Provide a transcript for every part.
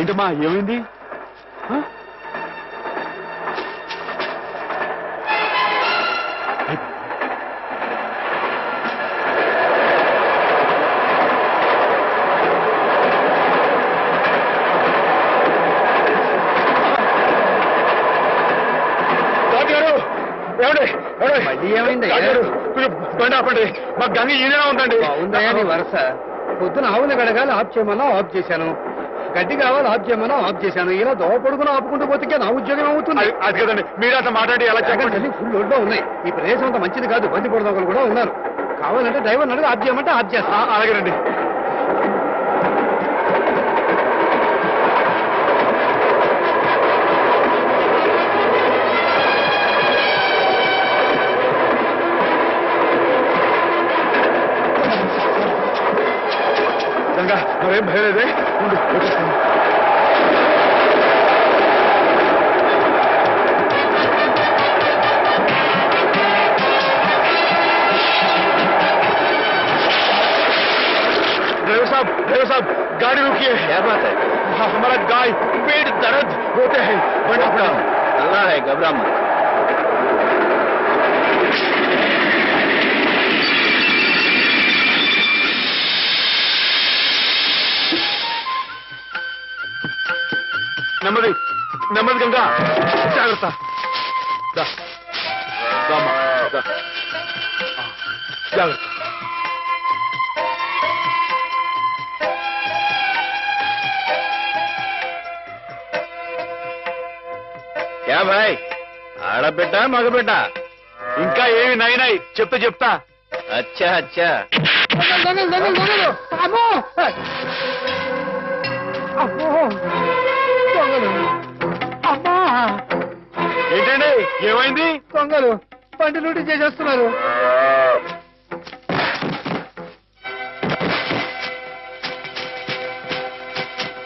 కొంచెం బండి ఆపండి. మా గంగ ఈయన ఉందండి. నీ వరస. పొద్దున ఆవులు గడగాలి ఆఫ్ చేయమన్నా ఆఫ్ చేశాను. గడ్డి కావాలి ఆఫ్ చేయమన్నా? ఆఫ్ చేశాను. ఇలా దోవ పడుకుని ఆపుకుంటూ పోతే నా ఉద్యోగం అవుతుంది అది కదండి. మీరు అట్లా మాట్లాడి ఎలా చెప్పండి? ఫుల్ ఒడ్లో ఉన్నాయి. ఈ ప్రదేశం అంత మంచిది కాదు. బంది పొడదొకలు కూడా ఉన్నారు. కావాలంటే డ్రైవర్ అడుగు ఆఫ్ చేయమంటే ఆఫ్ చేస్తా. అలాగేనండి. ಗಂಗಾ ಅವರೇ ड्राइवर साहब ड्राइवर साहब गाड़ी रुकी है क्या बात है? हाँ, हमारा गाय पेट दर्द होते हैं। बड़ा बड़ा अल्लाह है घबरा मत। నెమ్మది నెమ్మది గంగా. జాగ్రత్త. జాగ్రత్త. యా భాయ్ ఆడబిడ్డ మగబిడ్డ? ఇంకా ఏమి నైనాయి చెప్తా చెప్తా. అచ్చా అచ్చా. అమ్మో! అమ్మో! ఏమైంది? దొంగలు పంటి లూటీ చేసేస్తున్నారు.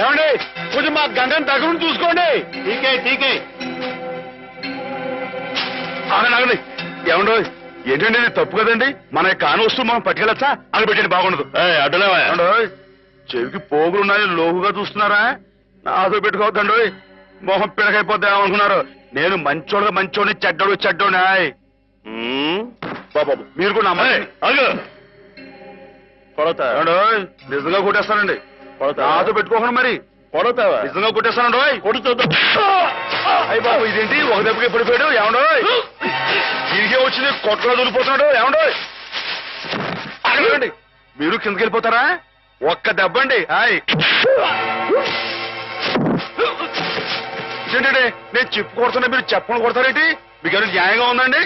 ఏమండి? కొంచెం మా గంగని దగ్గర చూసుకోండి. ఠీకే ఠీకే ఆగండి ఆగండి. ఏమండో ఏంటండి ఇది తప్పు కదండి? మన కాని వస్తువు మనం పట్టుకెళ్ళచ్చా? అని పెట్టండి బాగుండదు. అడ్డులేవా? చెవికి పోగులున్నాయి లోహుగా చూస్తున్నారా? నాతో పెట్టుకోవద్దండి. మొహం పిడకైపోద్దా అనుకున్నారు నేను మంచోడుగా మంచోడిని చెడ్డోడు చెడ్డోని ఆయ్. బాబు మీరు కూడా కొడతా నిజంగా కొట్టేస్తానండి? నాతో పెట్టుకోకుండా మరి. కొడతావా? నిజంగా కొట్టేస్తానండి కొడుతుందా. అయ్యి బాబు ఇదేంటి? ఒక దెబ్బకి పడిపోయాడు ఏమండోయ్ తిరిగే వచ్చింది కొట్టలో దూరిపోతున్నాడు ఏమండోయ్ అడగండి మీరు కిందకి వెళ్ళిపోతారా? ఒక్క దెబ్బండి హాయ్ ఏంటంటే నేను చెప్పు కొడుతున్నా మీరు చెప్పను కొడతారేంటి? మీకు ఏమైనా న్యాయంగా ఉందండి?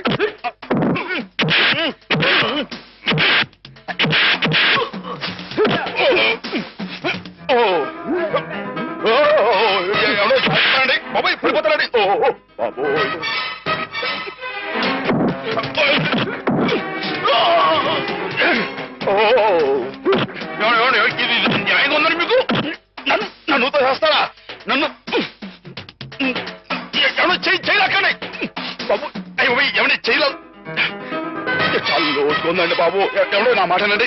మాటనండి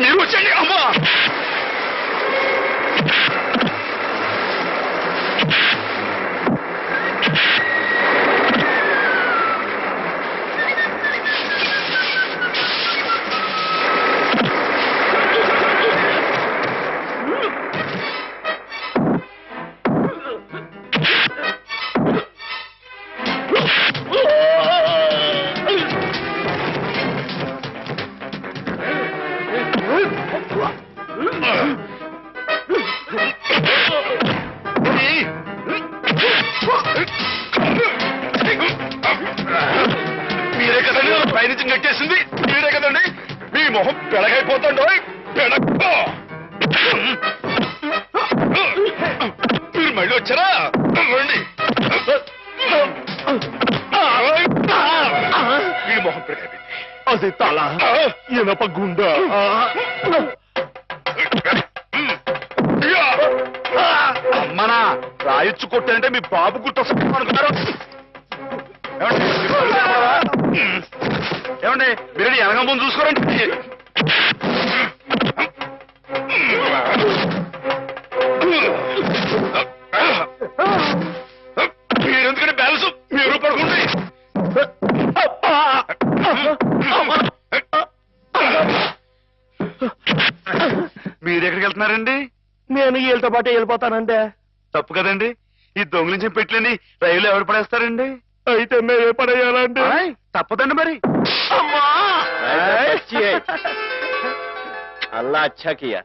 మీరు వచ్చండి అమ్మా కట్టేసింది మీరే కదండి? మీ మొహం పెడగైపోతుండో పెడక్కో మీరు మళ్ళీ వచ్చారా? రండి. మీ మొహం పెడగైపోయింది అది తల ఇనప గుండె. అమ్మనా రాయొచ్చు కొట్టారంటే మీ బాబు గుర్తొస్తాం అనుకున్నారు ఏమండి? మీరు వెనక ముందు చూసుకోరండి. మీరెందుకంటే బ్యాలెన్స్? మీరు పడుకోండి. మీరు ఎక్కడికి వెళ్తున్నారండి? నేను వీళ్ళతో పాటు వెళ్ళిపోతానంటే తప్పు కదండి. ఈ దొంగిలించిన పెట్లని రైలు ఎవరు పడేస్తారండి? అయితే మేమే పడేయాలండి ఆయ్, తప్పదండి మరి. అల్లా అచ్చా కియా.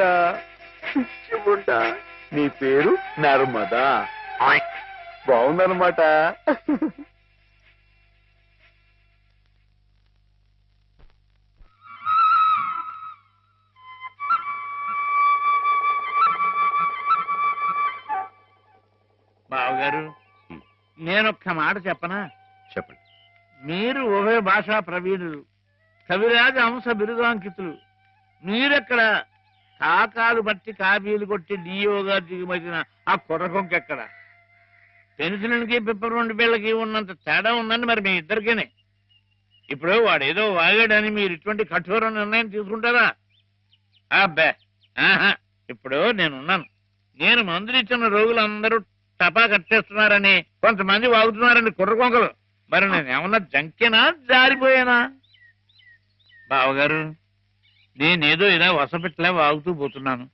పిచ్చిముండా నీ పేరు నర్మదా. బాగుందన్నమాట. బావగారు నేను ఒక్క మాట చెప్పనా? చెప్పండి. మీరు ఉభయ భాషా ప్రవీణులు కవిరాజ అంశ బిరుదాంకితులు మీరెక్కడ కాకాలు బట్టి కాపీలు కొట్టి డియోగా దిగుమతిన ఆ కుర్రకొంకెక్కడ పెన్సిల్కి పిప్పర్ పిల్లకి ఉన్నంత తేడా ఉందండి మరి మీ ఇద్దరికేనే. ఇప్పుడు వాడు ఏదో వాగాడని మీరు ఇటువంటి కఠోర నిర్ణయం తీసుకుంటారా? అబ్బే ఆహా ఇప్పుడు నేనున్నాను. నేను మందులు ఇచ్చిన రోగులందరూ టపా కట్టేస్తున్నారని కొంతమంది వాగుతున్నారని కుర్రకొంకలు మరి నేను ఏమన్నా జంకేనా జారిపోయానా? బావగారు నేనేదో ఇలా వసపెట్టలే వాగుతూ పోతున్నాను.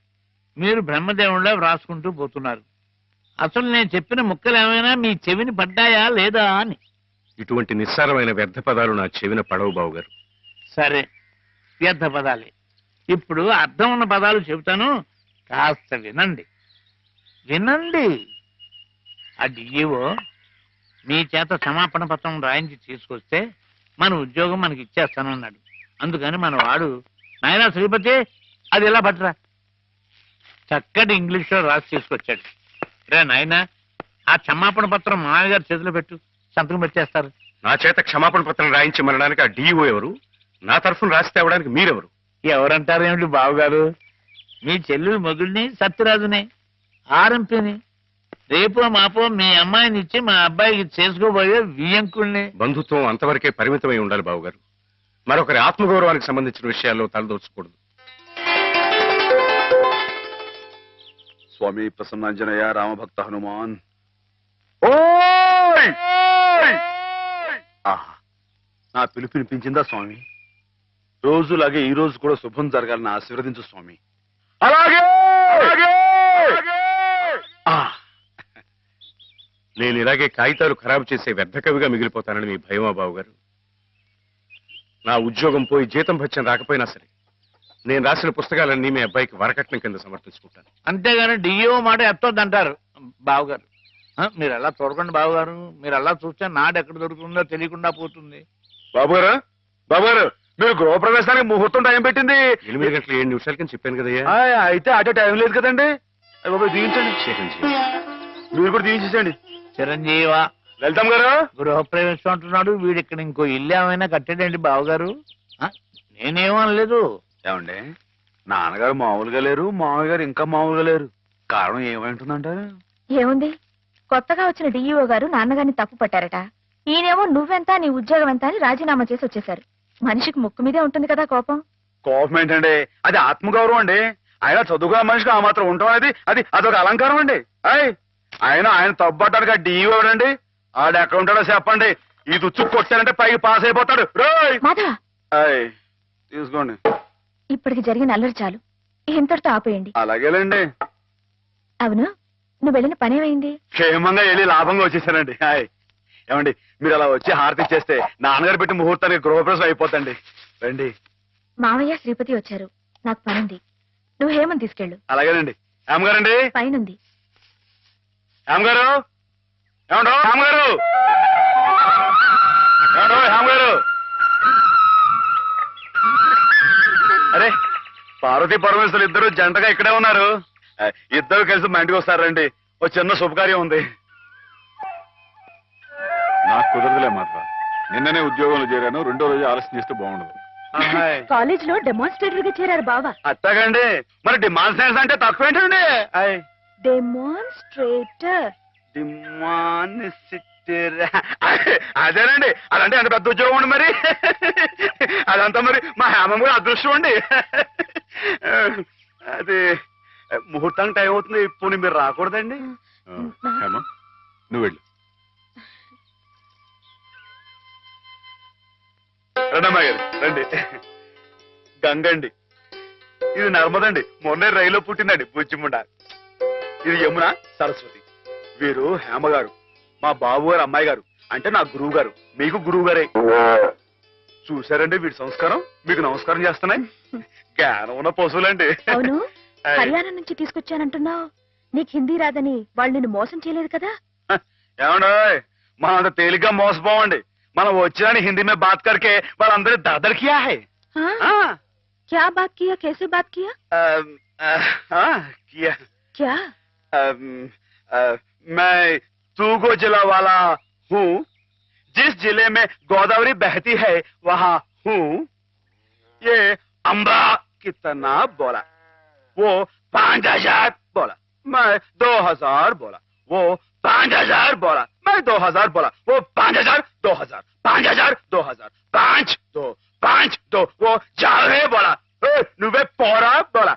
మీరు బ్రహ్మదేవుళ్ళ వ్రాసుకుంటూ పోతున్నారు. అసలు నేను చెప్పిన ముక్కలు ఏమైనా మీ చెవిని పడ్డాయా లేదా అని. ఇటువంటి నిస్సారమైన వ్యర్థ పదాలు నా చెవిన పడవు బావు గారు సరే వ్యర్థ పదాలే. ఇప్పుడు అర్థం ఉన్న పదాలు చెబుతాను. కాస్త వినండి. వినండి. ఆ డిఈఓ మీ చేత క్షమాపణ పత్రం రాయించి తీసుకొస్తే మన ఉద్యోగం మనకి ఇచ్చేస్తానన్నాడు. అందుకని మన వాడు నాయనా శ్రీపతి అది ఎలా పట్టరా? చక్కటి ఇంగ్లీష్లో రాసి తీసుకొచ్చాడు. రే నాయనా ఆ క్షమాపణ పత్రం మామయ్య గారి చేతిలో పెట్టు. సంతకం పెట్టేస్తారు. నా చేత క్షమాపణ పత్రం రాయించమనడానికి ఆ డిఈఓ ఎవరు? నా తరఫున రాసి తేవడానికి మీరెవరు? ఎవరంటారు ఏమిటి బావగారు? మీ చెల్లెలు మొగుడిని సత్యరాజుని ఆర్ఎంపీని రేపో మాపో మీ అమ్మాయిని ఇచ్చి మా అబ్బాయికి చేసుకోబోయే వియంకుల్ని. బంధుత్వం అంతవరకే పరిమితమై ఉండాలి బావు గారు మరొకరి ఆత్మగౌరవానికి సంబంధించిన విషయాల్లో తలదోచకూడదు. స్వామి ప్రసన్నాంజనేయ రామభక్త హనుమాన్. ఆహా నా పిలుపు వినిపించిందా స్వామి? రోజులాగే ఈ రోజు కూడా శుభం జరగాలని ఆశీర్వదించు స్వామి. అలాగే! ఆ! నేను ఇలాగే కాగితాలు ఖరాబు చేసే వ్యర్థ కవిగా మిగిలిపోతానని మీ భయమా బావు గారు నా ఉద్యోగం పోయి జీతం భత్యం రాకపోయినా సరే నేను రాసిన పుస్తకాలన్నీ మీ అబ్బాయికి వరకట్నం కింద సమర్పించుకుంటాను. అంతేగాని డిఓ మాట ఎత్తొద్దంటారు బావగారు. ఆ, మీరు అలా చూడకండి బావగారు. మీరు అలా చూస్తే నాడు ఎక్కడ దొరుకుతుందో తెలియకుండా పోతుంది. బాబు గారు బాబు గారు మీరు గృహప్రవేశానికి ముహూర్తం టైం పెట్టింది. ఎనిమిది గంటల ఏడు నిమిషాల కింద చెప్పాను కదయ్యా. ఆ, అయితే అటే టైం లేదు కదండి. అయ్య బాబు దీవించండి. చిరంజీవి. మీరు కూడా దీవించండి చిరంజీవ వెళ్తాం గారు? గృహప్రవేశం అంటున్నాడు వీడు ఇక్కడ ఇంకో ఇల్లు ఏమైనా కట్టాడండి బావగారు? ఆ, నేనేమో అనలేదు. ఏమండి? నాన్నగారు మామూలుగా లేరు మామయ్య గారు ఇంకా మామూలుగా లేరు. కారణం ఏమంటుందంటారు ఏముంది? కొత్తగా వచ్చిన డిఈఓ గారు నాన్నగారిని తప్పు పట్టారట. ఈయనేమో నువ్వెంత నీ ఉద్యోగం ఎంత అని రాజీనామా చేసి వచ్చేశారు. మనిషికి ముక్కు మీదే ఉంటుంది కదా కోపం. కోపం ఏంటండి? అది ఆత్మగౌరవం అండి. ఆయన చదువుకున్న మనిషికి ఆ మాత్రం ఉండటం అనేది అది అదొక అలంకారం అండి. ఆయన ఆయన తప్పడానికి ఆ డిఈ ఎవడండి? ఆడ ఎక్కడ ఉంటాడో చెప్పండి. ఈ తుచ్చు కొట్టానంటే పైకి పాస్ అయిపోతాడు. రోయ్! మాధవ! ఆయ్, తీసుకోండి. ఇప్పటికి జరిగిన అల్లరి చాలు. ఇంతటితో ఆపేయండి. అలాగేలేండి. అవును నువ్వు వెళ్ళిన పనేమైంది క్షేమంగా వెళ్ళి లాభంగా వచ్చేసానండి. హాయ్. ఏమండి మీరు అలా వచ్చి హారతి ఇచ్చేస్తే నాన్నగారు పెట్టి ముహూర్తానికి గృహప్రవేశం అయిపోతండి రండి. మావయ్య శ్రీపతి వచ్చారు. నాకు పనుంది. నువ్వు హేమని తీసుకెళ్ళు. అలాగేనండి. ఏమగారండి పైనుంది. ఏమగారు ఏమండో? ఏమండో అరే పార్వతీ పరమేశ్వరులు ఇద్దరు జంటగా ఇక్కడే ఉన్నారు. ఇద్దరు కలిసి మా ఇంటికి వస్తారండి ఓ చిన్న శుభకార్యం ఉంది. నాకు కుదరదులే మాత్రం నిన్ననే ఉద్యోగంలో చేరాను రెండో రోజు ఆలస్యం చేస్తే బాగుండదు. కాలేజ్లో డెమాన్స్ట్రేటర్గా చేరారు బావా. అట్టగండి. మరి డిమాండ్ సైన్స్ అంటే తక్కువ ఏంటండి. డెమాన్స్ట్రేటర్? డిమానిసిటర్ అదేనండి అదంటే ఎంత పెద్ద ఉద్యోగం అండి మరి. అదంతా మరి మా హేమం కూడా అదృష్టం అండి. అది ముహూర్తానికి టైం అవుతుంది ఇప్పుడు మీరు రాకూడదండి. హేమ నువ్వు వెళ్ళు. రండమ్మా గారు రండి. గంగండి ఇది నర్మదండి. మొన్నే రైల్లో పుట్టిందండి బుజ్జిముండ. ఇది యమున సరస్వతి. వీరు హేమ గారు మా బాబు గారు అమ్మాయి గారు అంటే నా గురువు గారు. మీకు గురువు గారే. చూసారండి వీడి సంస్కారం? మీకు నమస్కారం చేస్తున్నాయి. జ్ఞానం ఉన్న పశువులండి. అవును? హర్యానా నుంచి తీసుకొచ్చానంటున్నావు. నీకు హిందీ రాదని వాళ్ళు నిన్ను మోసం చేయలేదు కదా? ఏమండో మనం అంత తేలిగ్గా మోసపోవండి మనం వచ్చినాని హిందీ మీద బాత్ కరికే వాళ్ళందరూ దరదర్ కియా హై. క్యా బాత్ కియా? కేసే బాత్ కియా? मैं तूगो जिला वाला हूँ। जिस ज़िले में गोदावरी बहती है, वहाँ हूँ। ये अम्बा कितना बोला। वो पाँच हज़ार बोला। मैं दो हज़ार बोला। वो पाँच हज़ार बोला। मैं दो हज़ार बोला। वो पाँच हज़ार, दो हज़ार। पाँच हज़ार, दो हज़ार। पाँच, दो। पाँच, दो। वो जावे बोला। नुबे पोरा बोला।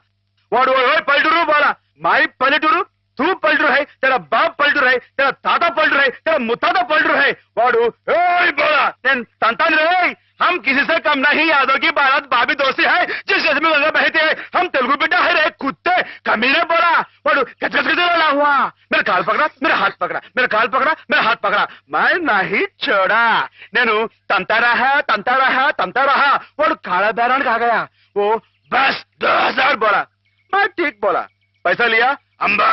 वो पलटुरु बोला। माई पलटूरू तू पलटू है तेरा बाप पलटू है तेरा ताता पलटू है तेरा मुतादा पलटू है वाड़ू बोला संतान रे, हम किसी से कम नहीं, यादव की भारत भाभी दोषी है, जिस जस में गंगा बहते हैं, हम तेलुगु बेटा है रे, कुत्ते, कमीने बोला। वाड़ू कच कच कच बोला हुआ। मेरा काल पकड़ा, मेरा हाथ पकड़ा, मेरा काल पकड़ा, मेरा हाथ पकड़ा। मैं नहीं छोड़ा। नेनु, तंता रहा तंता रहा तंता रहा। वाड़ू, काला बैरान कहा गया? वो, बस दो हज़ार बोला। मैं ठीक बोला। पैसा लिया अम्बा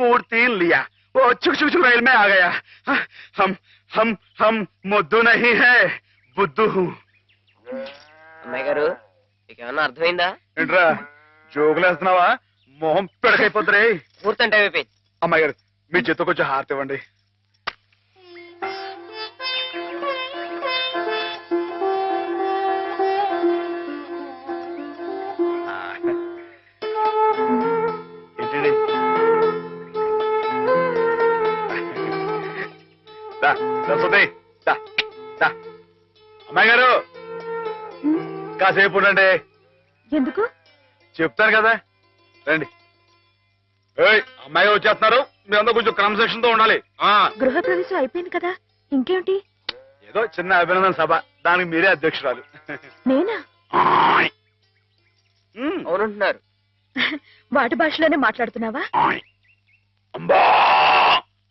मूर्ति लिया वो चुक चुक चुक रेल में आ गया हम हम हम मुद्दू नहीं है बुद्धू हूँ అమ్మాయి గారు మీకు ఏమన్నా అర్థమైందా ఏంట్రా జోకులు వేస్తున్నావా మొహం పిడకైపోతురే పూర్తంటే అయిపోయింది అమ్మాయి గారు మీ చేతితో కొంచెం హారతి సరస్వతి, దా, దా. అమ్మాయి గారు కాసేపు ఉండండి. ఎందుకు? చెప్తాను కదా. రండి. ఏయ్ అమ్మాయి వచ్చేస్తున్నారు. మీరందరూ కొంచెం క్రమశిక్షణ తో ఉండాలి. ఆ. గృహ ప్రవేశం అయిపోయింది కదా. ఇంకేమిటి? ఏదో చిన్న అభినందన సభ. దానికి మీరే అధ్యక్షురాలు. నేనా? అవునంటున్నారు. వాటి భాషలోనే మాట్లాడుతున్నావా? ఆయ్. అమ్మా.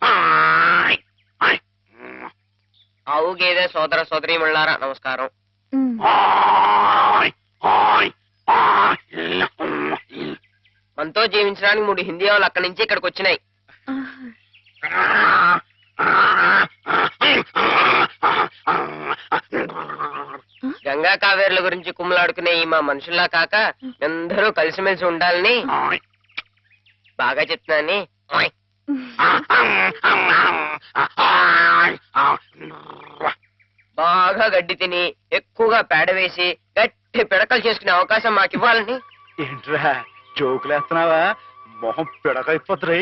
ఆయ్. ఆయ్. ఆవు గేదె సోదర సోదరి మళ్ళారా నమస్కారం. మనతో జీవించడానికి మూడు హిందీ వాళ్ళు అక్కడి నుంచి ఇక్కడికి వచ్చినాయి. గంగా కావేరుల గురించి కుమ్మలాడుకునే ఈ మా మనుషుల్లా కాక అందరూ కలిసిమెలిసి ఉండాలని. బాగా చెప్తున్నాని. బాగా గడ్డి తిని ఎక్కువగా పేడ వేసి గట్టి పిడకలు చేసుకునే అవకాశం మాకు ఇవ్వాలని ఏంట్రా జోకులేస్తున్నావా? మొహం పిడకైపోతురే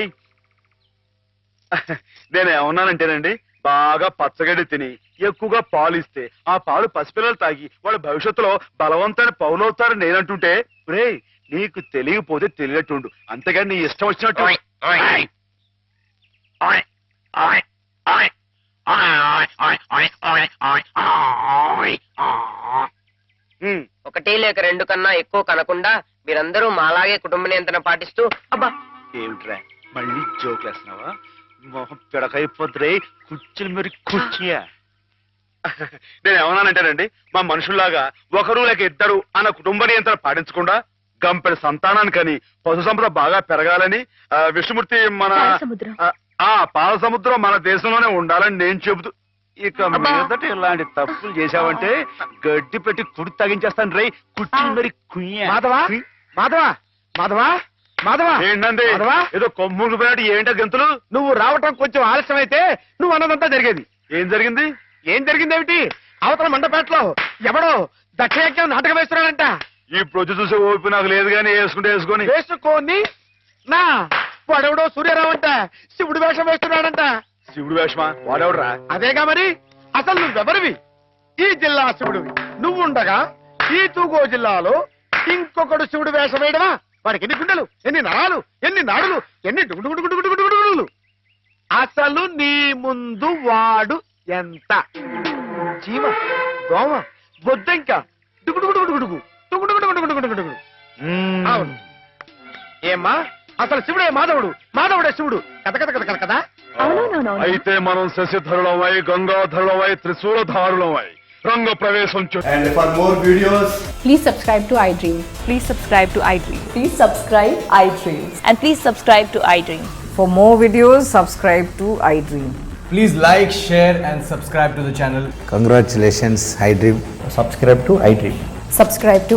నేను ఏమన్నానంటేనండి బాగా పచ్చగడ్డి తిని ఎక్కువగా పాలు ఇస్తే ఆ పాలు పసిపిల్లలు తాగి వాళ్ళ భవిష్యత్తులో బలవంతమైన పౌలవుతారని నేనంటుంటే రే నీకు తెలియకపోతే తెలియట్టుండు అంతేగాని నీ ఇష్టం వచ్చినట్టు. ఒకటి లేక రెండు కన్నా ఎక్కువ కనకుండా మీరందరూ మాలాగే కుటుంబ నియంత్రణ పాటిస్తూ అబ్బా! ఏమిట్రా? మళ్ళీ జోకులు వేస్తున్నావా? మొహం పిడకైపోతురే కుర్చీలు మరి కుర్చీయా నేను ఏమన్నానంటేనండి మా మనుషుల్లాగా ఒకరు లేక ఇద్దరు అన్న కుటుంబ నియంత్రణ పాటించకుండా గంపెడు సంతానానికని పశు సంపద బాగా పెరగాలని ఆ, విష్ణుమూర్తి మన సముద్రం. ఆ, ఆ పాల సముద్రం మన దేశంలోనే ఉండాలని నేను చెబుతూ ఇక. మీదట ఇలాంటి తప్పులు చేశావంటే గడ్డి పెట్టి కుడి తగించేస్తాను రే కుర్చీ మరి కుయ్య. మాధవా? మాధవా? మాధవా? మాధవా? ఏంటండి? ఏదో కొమ్ములు పోయినట్టు ఏంటో గంతులు? నువ్వు రావటం కొంచెం ఆలస్యం అయితే నువ్వు అన్నదంతా జరిగేది. ఏం జరిగింది? ఏం జరిగిందేమిటి అవతల మండపేటలో ఎవడో దక్షయజ్ఞం నాటకం వేస్తున్నాడంట. ఇప్పుడు వచ్చి చూసే ఓపి నాకు లేదు కానీ వేసుకుంటే వేసుకొని. వేసుకోని నా వాడెవడో సూర్యరావు అంట శివుడు వేషం వేస్తున్నాడంట. శివుడు వేషమా? వాడెవడరా? అదేగా మరి? అసలు నువ్వెవరివి? ఈ జిల్లా శివుడివి. నువ్వుండగా ఈ తూగో జిల్లాలో ఇంకొకడు శివుడు వేషం వేయడమా? వాడికి ఎన్ని గుండెలు ఎన్ని నరాలు ఎన్ని నాడులు ఎన్ని డుగుడుగుడుగుడుగుడుగుడుగుడుగులు అసలు నీ ముందు వాడు ఎంత? జీవ దోమ బొద్దంక. డుగుడుగుడుగుడుగుడుగు డుగుడుగుడుగుడుగుడుగుడుగుడుగు అవును. ఏమ్మా? అసలు శివుడే మాధవుడు మాధవుడే శివుడు కథ కథ కథ కథ కదా అవునవునవును అయితే మనం శశిధరులమై గంగాధరులమై త్రిశూలధారులమై రంగ ప్రవేశం చే- And for more videos, Please subscribe to iDream. Please subscribe to iDream. Please subscribe iDream. And please subscribe to iDream For more videos, subscribe to iDream. please like, share, and subscribe to the channel. Congratulations, iDream. Subscribe to iDream. Subscribe to